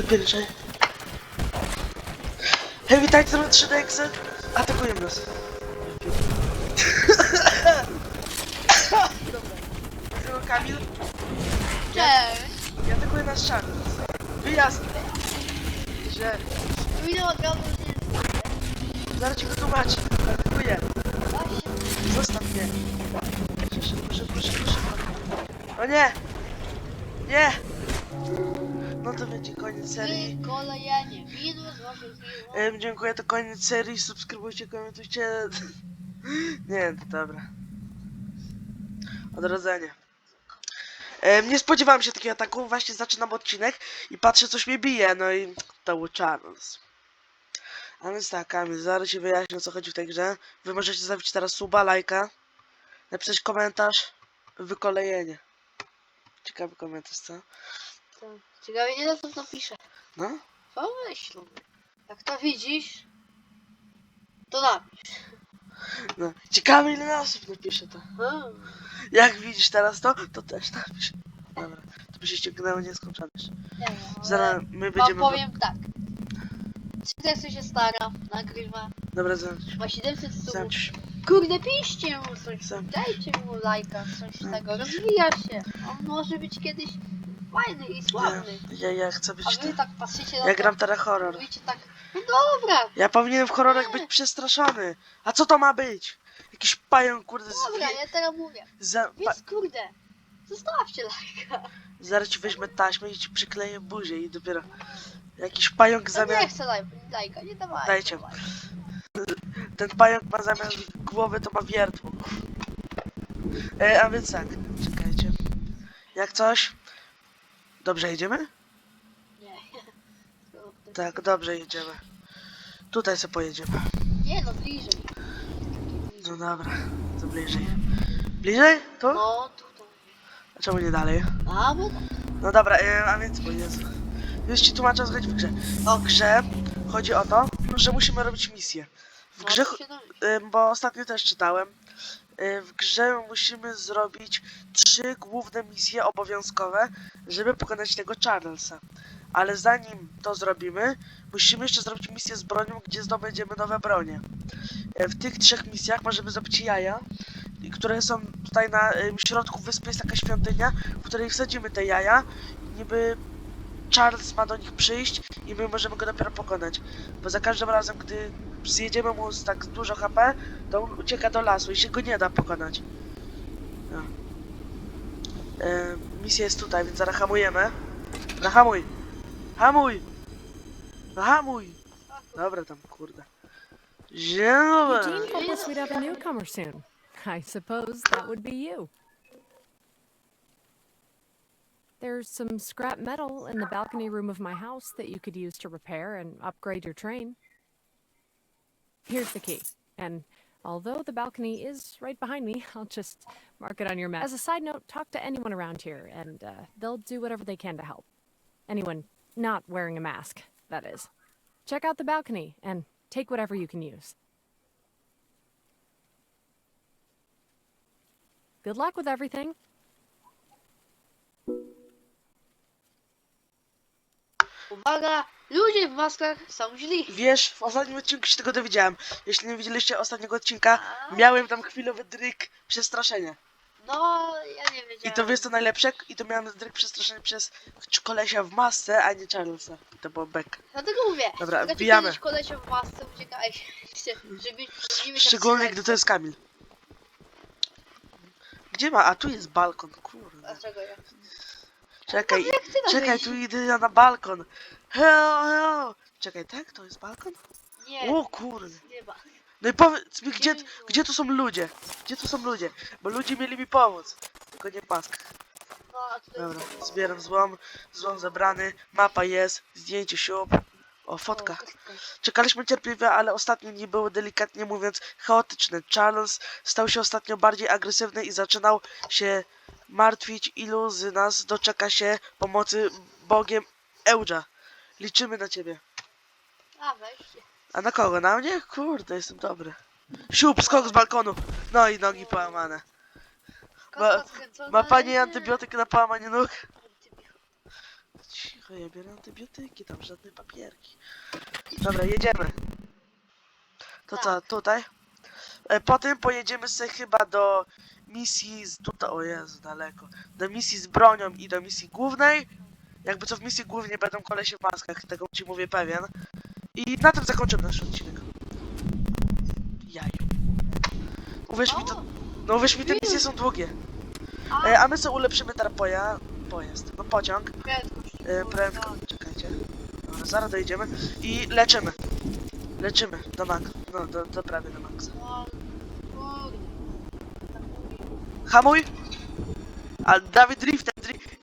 Wypierczaj. Hej, witajcie, mamy 3 Dexy. Atakują nas. Dobra. Nazywa Kamil. Cześć! Ja atakuję nas Charles. Wyjazd. Że... Minął od razu Zaraz ci wytłumaczę. Atakuję. Zostaw mnie. Szybko, szybko, szybko, szybko. O nie! Nie! No to będzie koniec serii. Wy kolejenie. Minus 8 kilo. Em, dziękuję, to koniec serii. Subskrybujcie, komentujcie. Nie, to dobra. Odrodzenie. Em, nie spodziewałem się takiego ataku. Właśnie zaczynam odcinek i patrzę, coś mnie bije. No i to był Charles. A więc tak, Kamil, zaraz ci wyjaśnię, o co chodzi w tej grze. Wy możecie zostawić teraz suba, lajka, napisać komentarz, wykolejenie. Ciekawy komentarz, co? To Ciekawe ile to napisze. No? Pomyśl. Jak to widzisz, to napisz. no. Ciekawe, ile osób napisze to. Hmm. Jak widzisz teraz to, to też napisz. Dobra, to by się ściągnęło nieskończone. jeszcze. Nie wiem, ale Zaraz my wam będziemy... powiem tak. Sydney się stara, nagrywa, Dobra, zamknij. ma 700 subów. Zamknij. Kurde, piszcie mu coś, Sam. dajcie mu lajka, coś tego, rozwija się. On może być kiedyś fajny i sławny. Ja, ja chcę A być... wy Ten... tak patrzycie na Ja to, gram teraz horror. mówicie tak, no dobra, Ja powinienem w horrorach być przestraszony. A co to ma być? Jakiś pająk, kurde, z... dobra, ja teraz mówię. Za... Pa... Więc kurde, zostawcie lajka. Zaraz ci weźmę taśmę i ci przykleję buzię i dopiero... Jakiś pająk To zamiast... nie chcę laj- lajka, nie dawajcie. Dajcie. lajka. Ten pająk ma zamiast głowy to ma wiertło. E, a więc tak, czekajcie. Jak coś... Dobrze jedziemy? Nie. Tak, dobrze jedziemy. Tutaj sobie pojedziemy. Nie no, bliżej. No dobra, to bliżej. Bliżej? Tu? No, tutaj. A czemu nie dalej? A, bo tak. No dobra, e, a więc, o Jezu. Już ci tłumaczę, co chodzi w grze. O grze chodzi o to, że musimy robić misję. W grze, się dowiedzieć. e, bo ostatnio też czytałem, w grze musimy zrobić trzy główne misje obowiązkowe, żeby pokonać tego Charlesa. Ale zanim to zrobimy, musimy jeszcze zrobić misję z bronią, gdzie zdobędziemy nowe bronie. E, W tych trzech misjach możemy zrobić jaja, które są tutaj na em, środku wyspy jest taka świątynia, w której wsadzimy te jaja. Niby Charles ma do nich przyjść i my możemy go dopiero pokonać. Bo za każdym razem, gdy zjedziemy mu tak dużo HP, to on ucieka do lasu i się go nie da pokonać. No. E, misja jest tutaj, więc zaraz hamujemy. No hamuj! Hamuj! No hamuj! Dobra tam, kurde. Soon. I suppose that would be you. There's some scrap metal in the balcony room of my house that you could use to repair and upgrade your train. Here's the key. And although the balcony is right behind me, I'll just mark it on your map. As a side note, talk to anyone around here, and uh, they'll do whatever they can to help. Anyone not wearing a mask, that is. Check out the balcony and take whatever you can use. Good luck with everything. Uwaga, ludzie w maskach są źli. Wiesz, w ostatnim odcinku się tego dowiedziałem. Jeśli nie widzieliście ostatniego odcinka, miałem tam chwilowy dryk przestraszenia. No, ja nie wiedziałem. I to wiesz co najlepsze? I to miałem dryk przestraszenia przez kolesia w masce, a nie Charlesa. I to było bek. Dlatego mówię. Dobra, Czekajcie, wbijamy. kolesia w masce żeby, żeby Szczególnie gdy to jest Kamil. Gdzie ma? A tu jest balkon, kurde. Dlaczego ja? Czekaj, Jak tam czekaj, tu idę na balkon. Heo, heo. Czekaj, tak? To jest balkon? Nie, O kurde. nie ma. No i powiedz mi, gdzie, gdzie tu są ludzie? Gdzie tu są ludzie? Bo ludzie mieli mi pomóc. Tylko nie pask. No, a tutaj Dobra, zbieram złom, złom zebrany, mapa jest, zdjęcie siup. O, fotka. Czekaliśmy cierpliwie, ale ostatnio nie było delikatnie mówiąc chaotyczne. Charles stał się ostatnio bardziej agresywny i zaczynał się martwić, ilu z nas doczeka się pomocy Bogiem Ełdża. Liczymy na ciebie. A, weźcie. A na kogo? Na mnie? Kurde, jestem dobry. Siup, skok z balkonu. No i nogi połamane. Skręcona, Ma pani antybiotyk na połamanie nóg? Cicho. Ja biorę antybiotyki, tam żadne papierki. Dobra, jedziemy. To co, tutaj? E, Potem pojedziemy sobie chyba do misji z tutaj, o Jezu, daleko. Do misji z bronią i do misji głównej. Jakby co w misji głównej będą kolesie w maskach, tego ci mówię pewien. I na tym zakończymy nasz odcinek. Jaj. Uwierz mi, to, no uwierz mi, te misje są długie. a, E, a my co ulepszymy teraz poja... pojazd, no pociąg. E, prędko, czekajcie. Dobra, zaraz dojedziemy. I leczymy. Leczymy do max. No, do, do prawie do mówi. Hamuj! A Dawid drift.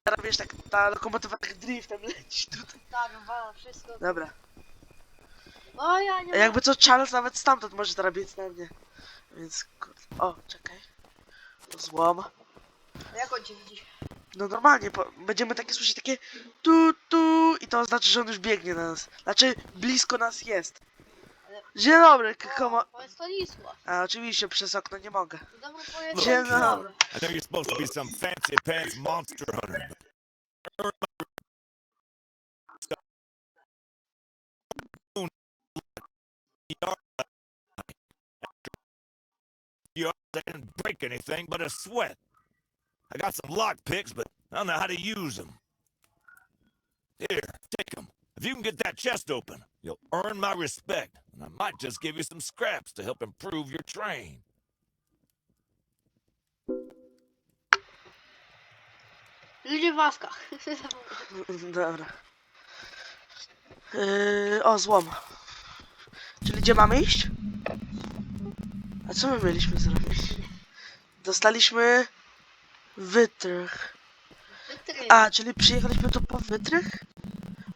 Teraz wiesz, tak ta lokomotywa tak driftem leci tutaj. Tak, wala, wszystko. Dobra. O, ja nie jakby co, Charles nawet stamtąd może teraz biec na mnie. Więc kurde. O, czekaj. Złom. A Jak on cię widzi? No normalnie, po, będziemy takie słyszeć takie tu tu i to znaczy, że on już biegnie na nas. Znaczy, blisko nas jest. Dzień dobry, k- komo... O, to. A oczywiście przez okno nie mogę. Dzień dobry, powiedz. Dzień dobry. I know you're supposed to be some fancy pants monster hunter, but you didn't break anything but a sweat. I got some lock picks, but I don't know how to use them. Here, them. If you can get that chest open, you'll earn my respect, and I might just give you some scraps to help improve your train. Ludzie w maskach. Dobra. Yy, o, złom. Czyli gdzie mamy iść? A co my mieliśmy zrobić? Dostaliśmy wytrych. Wytrych. A, czyli przyjechaliśmy tu po wytrych?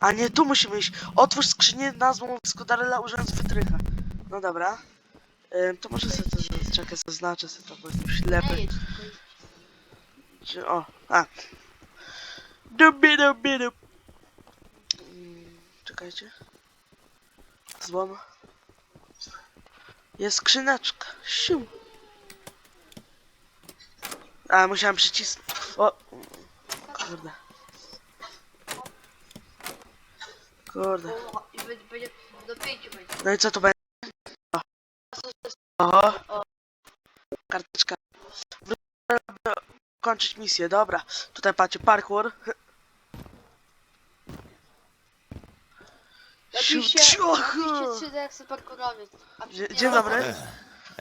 A nie, tu musimy iść. Otwórz skrzynię nazwą Skudarela używając wytrycha. No dobra. Yy, to może sobie to z- czekaj, zaznaczę sobie to, bo jestem ślepy. Czy, o, a. Dubi, dubi, dub. Mm, Czekajcie. Złom. Jest skrzyneczka. Siu. A, musiałem przycisnąć. O. Kurde. Kurde. O, I będzie, będzie do pięciu będzie. No i co to będzie? O. Karteczka. Kończyć misję, dobra. Tutaj patrzcie, parkour. Napiszcie, Cicho. napiszcie 3D superkorowiec. A Dzie- nie Dzień dobry.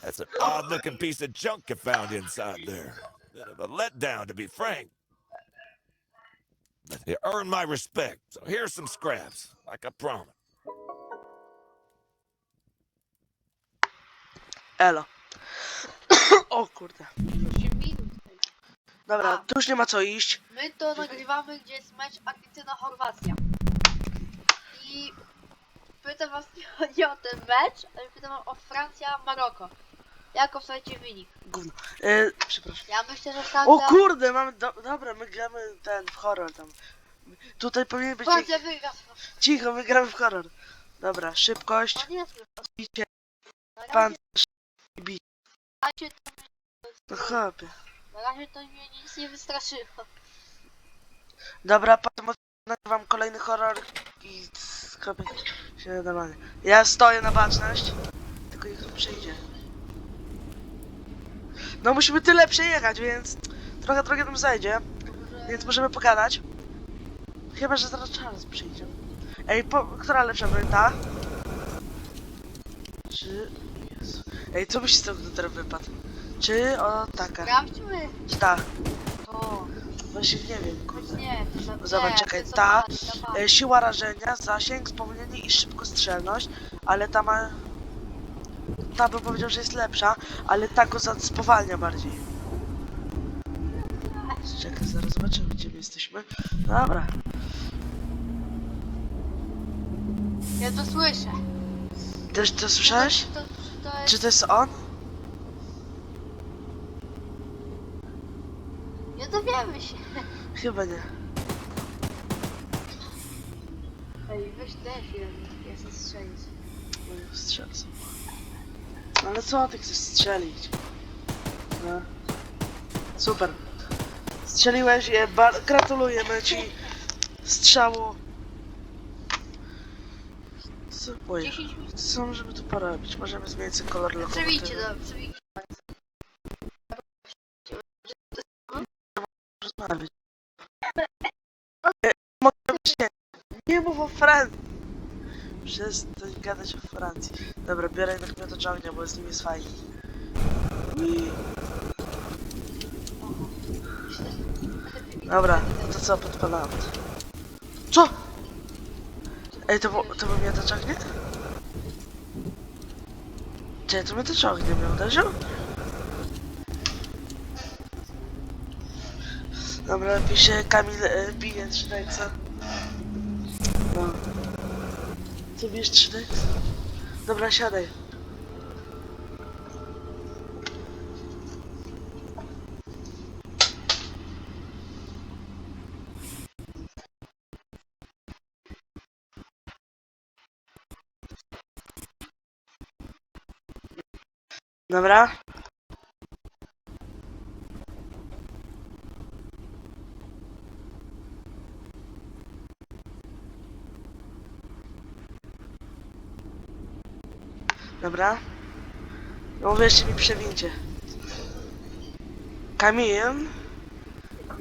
That's an odd looking piece of junk you found inside there. Bit of a letdown, to be frank. You earned my respect, so here's some scraps, like I promised. Elo. o kurde. 8 minut. Dobra, A. tu już nie ma co iść. My to nagrywamy, gdzie jest mecz Argentyna-Chorwacja. I pytam was nie o ten mecz, ale pytam o Francja-Maroko. Jak obstawiacie wynik? Gówno. E, przepraszam. Ja myślę, że Francja... O kurde, mamy. Do, dobra, my gramy ten w horror tam. Tutaj powinien być. Francja wygra. Cicho, my gramy w horror. Dobra, szybkość. Nie Bicie, pancerz i bicie. No to, chłopie. na razie to mnie nic nie wystraszyło. Dobra, potem nagrywam kolejny horror i skropię się normalnie. Ja stoję na baczność, tylko niech tu przyjdzie. No musimy tyle przejechać, więc trochę drogi nam zajdzie, więc możemy pogadać. Chyba, że zaraz Charles przyjdzie. Ej, po, która lepsza broń, ta? Czy... Jezu. Ej, co byś z tego teraz wypadł? Czy o taka? Sprawdźmy Czy ta? to. Właśnie nie wiem, kurde. nie, to za- Zobacz, nie, czekaj, ta, mała, za E, siła rażenia, zasięg, spowolnienie i szybkostrzelność, ale ta ma... Ta bym powiedział, że jest lepsza, ale ta go spowalnia bardziej. Czekaj, zaraz zobaczymy, gdzie my jesteśmy. Dobra. Ja to słyszę. Też to słyszałeś? To, to, to jest... Czy to jest on? Nie dowiemy się. Chyba nie. Ej, weź też ja chcę strzelić. No, strzel sobie. Ale co ty chcesz strzelić? No. Super. Strzeliłeś je, gratulujemy ci strzału co? Oj, 10 minut. co możemy tu porobić? Możemy zmienić sobie kolor Przewijcie lokomotywy. do, przewijcie. Rozmawiać. E, Mogę być nie. Nie mów o Francji. Przestań gadać o Francji. Dobra, biorę jednak miotacz ognia, bo z nim jest fajnie. I... Dobra, to co, podpalamy. Co? Ej, to to był miotacz ognia? Czy to miotacz ognia mnie uderzył? Dobra, się Kamil e, bije 3 co? No. Ty bijesz 3 Dobra, siadaj. Dobra. Dobra. No uwierzcie mi przewincie. Kamil.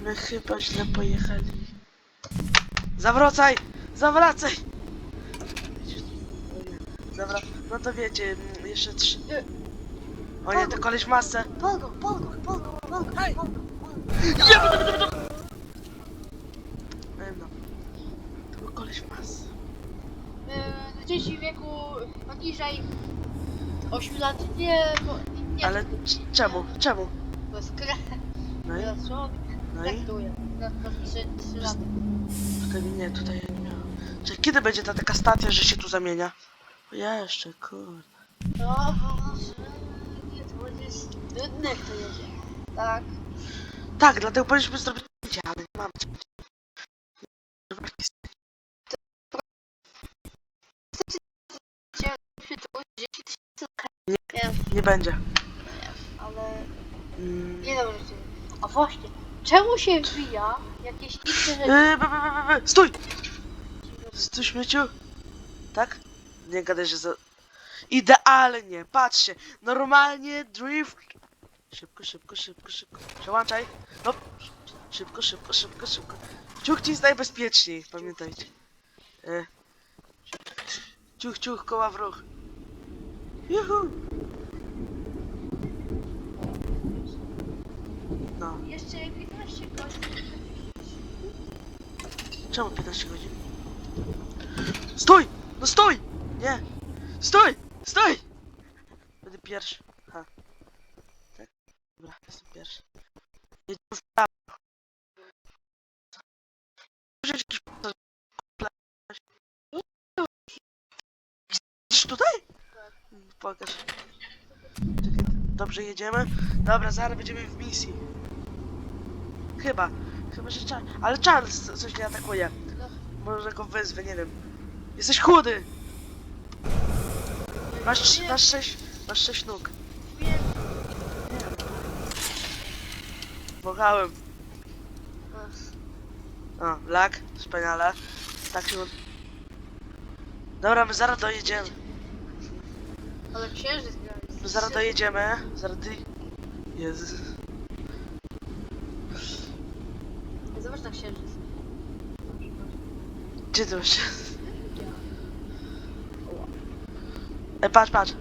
My chyba źle pojechali. Zawracaj! Zawracaj! Dobra, no to wiecie, jeszcze trzy. O nie, to koleś w masce. Polgo, polgo, polgo, polgo, polgo, polgo. Ej, No. To był koleś w masce. Yy, Dzieci w wieku poniżej 8 lat nie, bo nie Ale c- czemu? Czemu? To jest krew, No i? teraz człowiek No i? traktuje. Na, na 3, 3 lata. Nie, tutaj ja nie miałem. Czekaj, kiedy będzie ta taka stacja, że się tu zamienia? Jeszcze, kurde. No, nie, to będzie studny, kto jedzie. Tak. Tak, dlatego powinniśmy zrobić zdjęcie, ale nie mamy. Chciałem się to 10 tysięcy Nie. Nie, będzie. ale Mm. nie dobrze. A właśnie, czemu się wbija jakieś inne rzeczy? Yy, be, be, be, be, be. Stój! Stój śmieciu. Tak? Nie gadaj, że za... Idealnie, patrzcie. Normalnie drift. Szybko, szybko, szybko, szybko. Przełączaj. No. Szybko, szybko, szybko, szybko. Ciuch ci jest najbezpieczniej, pamiętajcie. E. Ciuch, ciuch, koła w ruch. Juhu. No. Jeszcze 15 godzin. Czemu 15 godzin? Stój! No stój! Nie! Stój! Stój! Będę pierwszy. Ha. Tak? Dobra, jestem pierwszy. Jedziemy w prawo. Idziesz tutaj? Pokaż. Czekaj, dobrze jedziemy? Dobra, zaraz będziemy w misji. Chyba. Chyba, że Charles... Ale Charles coś nie atakuje. Może go wezwę, nie wiem. Jesteś chudy! Masz, masz sześć... Masz sześć nóg. Wąchałem. O, lag. Wspaniale. Tak się... Dobra, my zaraz dojedziemy. Ale księżyc. My zaraz dojedziemy. Zaraz ty... Jezu. Zobacz na księżyc. Gdzie to się? E, patrz, patrz.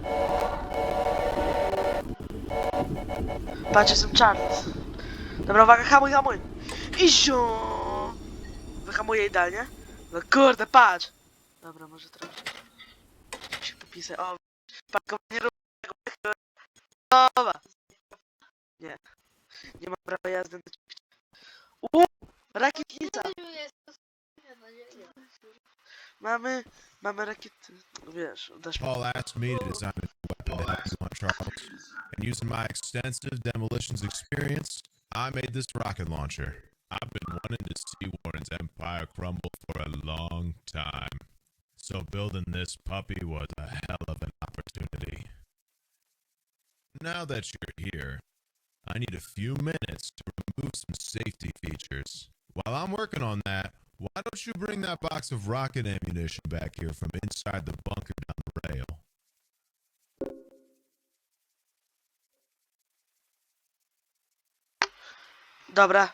Patrz, jestem Charles. Dobra, uwaga, hamuj, hamuj. I ziu. Wyhamuję idealnie. No kurde, patrz. Dobra, może trochę się popisać. O, parkowanie równego. Dobra. Nie. Nie ma prawa jazdy na rakietnica. Mamy, mamy rakiety. Wiesz, dasz Paul asked me to design a weapon to help you on Charles. And using my extensive demolitions experience, I made this rocket launcher. I've been wanting to see Warren's empire crumble for a long time. So building this puppy was a hell of an opportunity. Now that you're here, I need a few minutes to remove some safety features. While I'm working on that, Why don't you bring that box of rocket ammunition back here from inside the bunker down the rail? Dobra.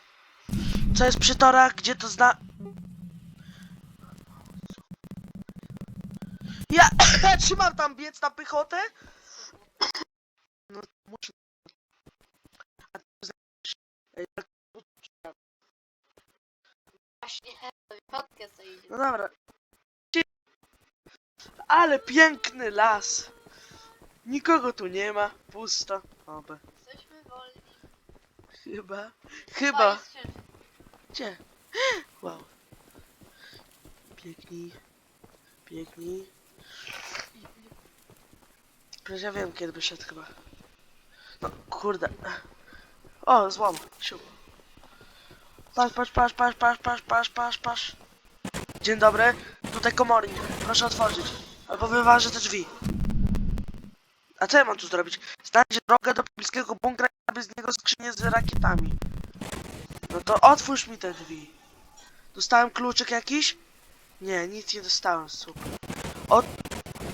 Co jest przy torach? Gdzie to zna... Ja trzymam tam biec na pychotę? No, muszę... Właśnie, sobie idzie. No dobra. Ale piękny las. Nikogo tu nie ma. Pusto. Oby. Jesteśmy wolni. Chyba. O, Chyba. jest księżyc. Gdzie? Wow. Biegnij. Biegnij. Przecież ja wiem kiedy wyszedł chyba. No kurde. O, złom. Siu. Patrz, patrz, patrz, patrz, patrz, patrz, patrz, patrz, patrz. Dzień dobry. Tutaj komornik. Proszę otworzyć. Albo wyważy te drzwi. A co ja mam tu zrobić? Znajdź drogę do bliskiego bunkra i aby z niego skrzynię z rakietami. No to otwórz mi te drzwi. Dostałem kluczyk jakiś? Nie, nic nie dostałem, super. O...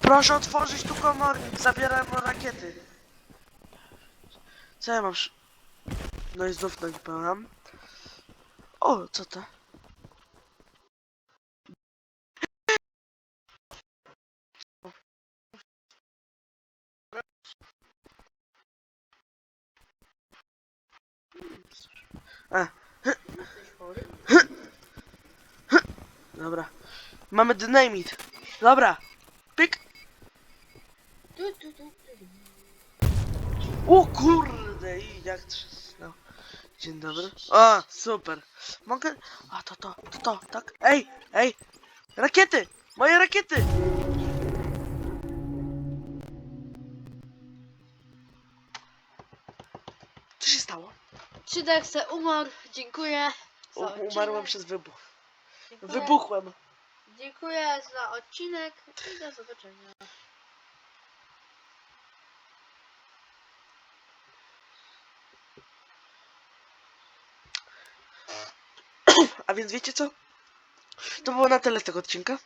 Proszę otworzyć tu komornik, zabieram rakiety. Co ja mam? No i znów pełam. O, co to? A? Dobra. Mamy dynamit. Dobra. Pyk. O kurde, i jak trzasnął. Dzień dobry. O, super. Mogę... A, to to, to to, tak? Ej, ej. Rakiety! Moje rakiety! Co się stało? Trzy Dexe umarł, dziękuję. za U, odcinek. umarłem przez wybuch. Dziękuję. Wybuchłem. Dziękuję za odcinek i do zobaczenia. A więc wiecie co? To było na tyle z tego odcinka.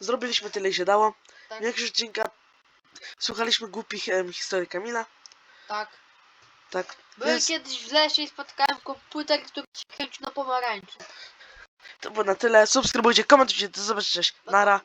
Zrobiliśmy tyle, ile się dało. Tak, Większość odcinka słuchaliśmy głupich em, historii Kamila. tak. Tak. Byłem Więc kiedyś w lesie i spotkałem komputer, który się kręcił na pomarańczy. to było na tyle. Subskrybujcie, komentujcie. Do zobaczenia. Cześć. Nara.